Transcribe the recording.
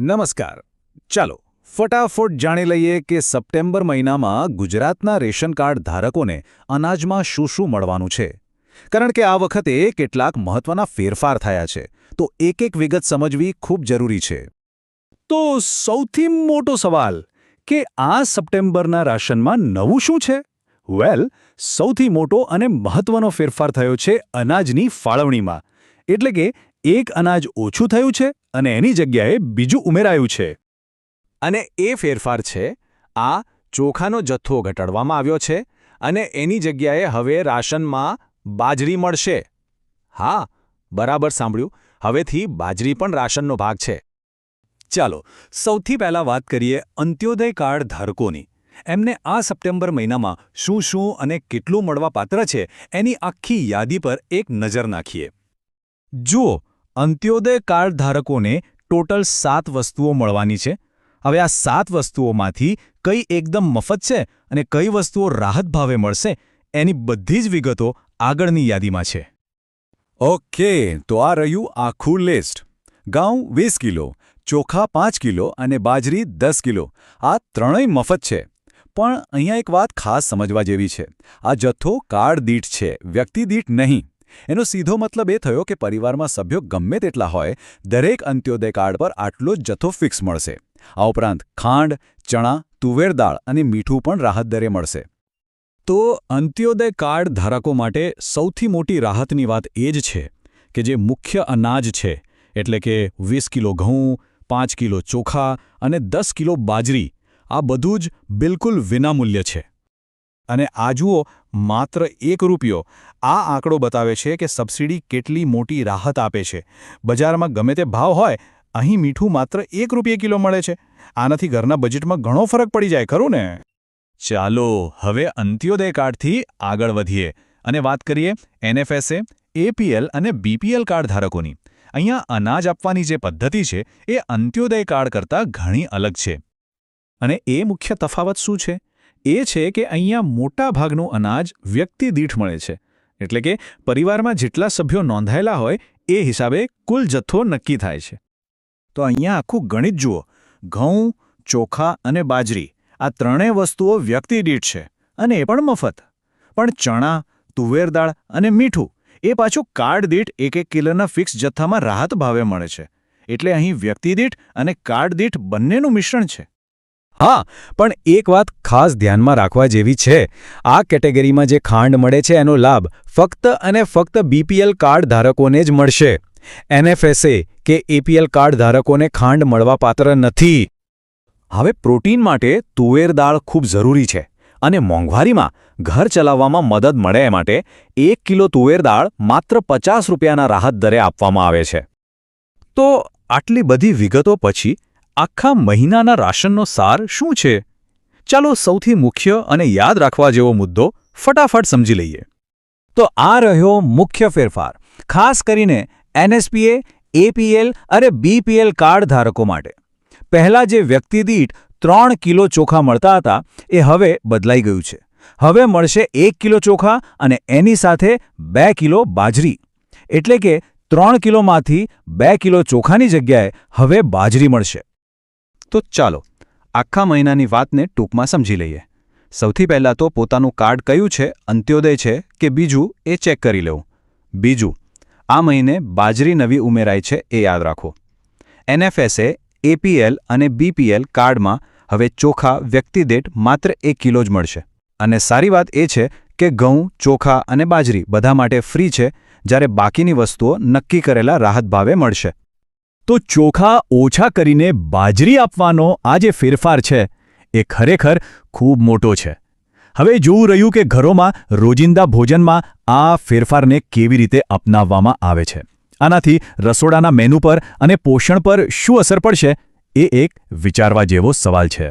નમસ્કાર. ચાલો, ફટાફટ જાણી લઈએ કે સપ્ટેમ્બર મહિનામાં ગુજરાતના રેશન કાર્ડ ધારકોને અનાજમાં શું શું મળવાનું છે. કારણ કે આ વખતે કેટલાક મહત્વના ફેરફાર થયા છે, તો એક એક વિગત સમજવી ખૂબ જરૂરી છે. તો સૌથી મોટો સવાલ, કે આ સપ્ટેમ્બરના રાશનમાં નવું શું છે? વેલ, સૌથી મોટો અને મહત્વનો ફેરફાર થયો છે અનાજની ફાળવણીમાં. એટલે કે એક અનાજ ઓછું થયું છે અને એની જગ્યાએ બીજું ઉમેરાયું છે. અને એ ફેરફાર છે, આ ચોખાનો જથ્થો ઘટાડવામાં આવ્યો છે અને એની જગ્યાએ હવે રાશનમાં બાજરી મળશે. હા, બરાબર સાંભળ્યું. હવેથી બાજરી પણ રાશનનો ભાગ છે. ચાલો, સૌથી પહેલાં વાત કરીએ અંત્યોદય કાર્ડ ધારકોની. એમને આ સપ્ટેમ્બર મહિનામાં શું શું અને કેટલું મળવા પાત્ર છે એની આખી યાદી પર એક નજર નાખીએ. જુઓ અંત્યોદય કાર્ડ ધારકોને ટોટલ સાત વસ્તુઓ મળવાની છે. હવે આ સાત વસ્તુઓમાંથી કઈ એકદમ મફત છે અને કઈ વસ્તુઓ રાહત ભાવે મળશે એની બધી જ વિગતો આગળની યાદીમાં છે. ઓકે, તો આ રહ્યું આખું લિસ્ટ ઘઉં વીસ કિલો, ચોખા પાંચ કિલો અને બાજરી દસ કિલો. આ ત્રણેય મફત છે. પણ અહીંયા એક વાત ખાસ સમજવા જેવી છે. આ જથ્થો કાર્ડ દીઠ છે, વ્યક્તિ દીઠ નહીં. એનો સીધો મતલબ એ થયો કે પરિવારમાં સભ્યો ગમે તેટલા હોય, દરેક અંત્યોદય કાર્ડ પર આટલો જ જથ્થો ફિક્સ મળશે. આ ઉપરાંત ખાંડ, ચણા, તુવેર દાળ અને મીઠું પણ રાહત દરે મળશે. તો અંત્યોદય કાર્ડ ધારકો માટે સૌથી મોટી રાહતની વાત એ જ છે કે જે મુખ્ય અનાજ છે, એટલે કે વીસ કિલો ઘઉં, પાંચ કિલો ચોખા અને દસ કિલો બાજરી, આ બધું જ બિલકુલ વિનામૂલ્ય છે. અને આ જુઓ માત્ર એક રૂપિયો આ આંકડો બતાવે છે કે સબસિડી કેટલી મોટી રાહત આપે છે. બજારમાં ગમે તે ભાવ હોય, અહીં મીઠું માત્ર એક રૂપિયે કિલો મળે છે. આનાથી ઘરના બજેટમાં ઘણો ફરક પડી જાય, ખરું ને? ચાલો, હવે અંત્યોદય કાર્ડથી આગળ વધીએ. અને વાત કરીએ એનએફએસએ, એપીએલ અને બીપીએલ કાર્ડ ધારકોની અહીંયા અનાજ આપવાની જે પદ્ધતિ છે, એ અંત્યોદય કાર્ડ કરતાં ઘણી અલગ છે. અને એ મુખ્ય તફાવત શું છે? એ છે કે અહીંયા મોટા ભાગનું અનાજ વ્યક્તિ દીઠ મળે છે. એટલે કે પરિવારમાં જેટલા સભ્યો નોંધાયેલા હોય, એ હિસાબે કુલ જથ્થો નક્કી થાય છે. તો અહીંયા આખું ગણિત જુઓ. ઘઉં, ચોખા અને બાજરી, આ ત્રણેય વસ્તુઓ વ્યક્તિ દીઠ છે અને એ પણ મફત. પણ ચણા, તુવેર દાળ અને મીઠું, એ પાછું કાર્ડ દીઠ એક એક કિલોના ફિક્સ જથ્થામાં રાહત ભાવે મળે છે. એટલે અહીં વ્યક્તિ દીઠ અને કાર્ડ દીઠ બંનેનું મિશ્રણ છે. હા, પણ એક વાત ખાસ ધ્યાનમાં રાખવા જેવી છે. આ કેટેગરીમાં જે ખાંડ મળે છે, એનો લાભ ફક્ત અને ફક્ત બીપીએલ કાર્ડ ધારકોને જ મળશે. એનએફએસએ કે એપીએલ કાર્ડ ધારકોને ખાંડ મળવાપાત્ર નથી. હવે પ્રોટીન માટે તુવેર દાળ ખૂબ જરૂરી છે અને મોંઘવારીમાં ઘર ચલાવવામાં મદદ મળે એ માટે એક કિલો તુવેર દાળ માત્ર પચાસ રૂપિયાના રાહત દરે આપવામાં આવે છે. તો આટલી બધી વિગતો પછી આખા મહિનાના રાશનનો સાર શું છે? ચાલો સૌથી મુખ્ય અને યાદ રાખવા જેવો મુદ્દો ફટાફટ સમજી લઈએ. તો આ રહ્યો મુખ્ય ફેરફાર, ખાસ કરીને એનએસપીએ, એપીએલ અને બીપીએલ કાર્ડ ધારકો માટે. પહેલા જે વ્યક્તિ દીઠ ત્રણ કિલો ચોખા મળતા હતા, એ હવે બદલાઈ ગયું છે. હવે મળશે એક કિલો ચોખા અને એની સાથે બે કિલો બાજરી. એટલે કે ત્રણ કિલોમાંથી બે કિલો ચોખાની જગ્યાએ હવે બાજરી મળશે. તો ચાલો, આખા મહિનાની વાતને ટૂંકમાં સમજી લઈએ. સૌથી પહેલાં તો પોતાનું કાર્ડ કયું છે, અંત્યોદય છે કે બીજું એ ચેક કરી લેવું. બીજું, આ મહિને બાજરી નવી ઉમેરાઈ છે એ યાદ રાખો. એનએફએસએ, એપીએલ અને બીપીએલ કાર્ડમાં હવે ચોખા વ્યક્તિદીઠ માત્ર એક કિલો જ મળશે. અને સારી વાત એ છે કે ઘઉં, ચોખા અને બાજરી બધા માટે ફ્રી છે, જ્યારે બાકીની વસ્તુઓ નક્કી કરેલા રાહત ભાવે મળશે. તો ચોખા ઓછા કરીને બાજરી આપવાનો આ જે ફેરફાર છે, એ ખરેખર ખૂબ મોટો છે. હવે જોવું રહ્યું કે ઘરોમાં રોજિંદા ભોજનમાં આ ફેરફારને કેવી રીતે અપનાવવામાં આવે છે. આનાથી રસોડાના મેનુ પર અને પોષણ પર શું અસર પડશે, એ એક વિચારવા જેવો સવાલ છે.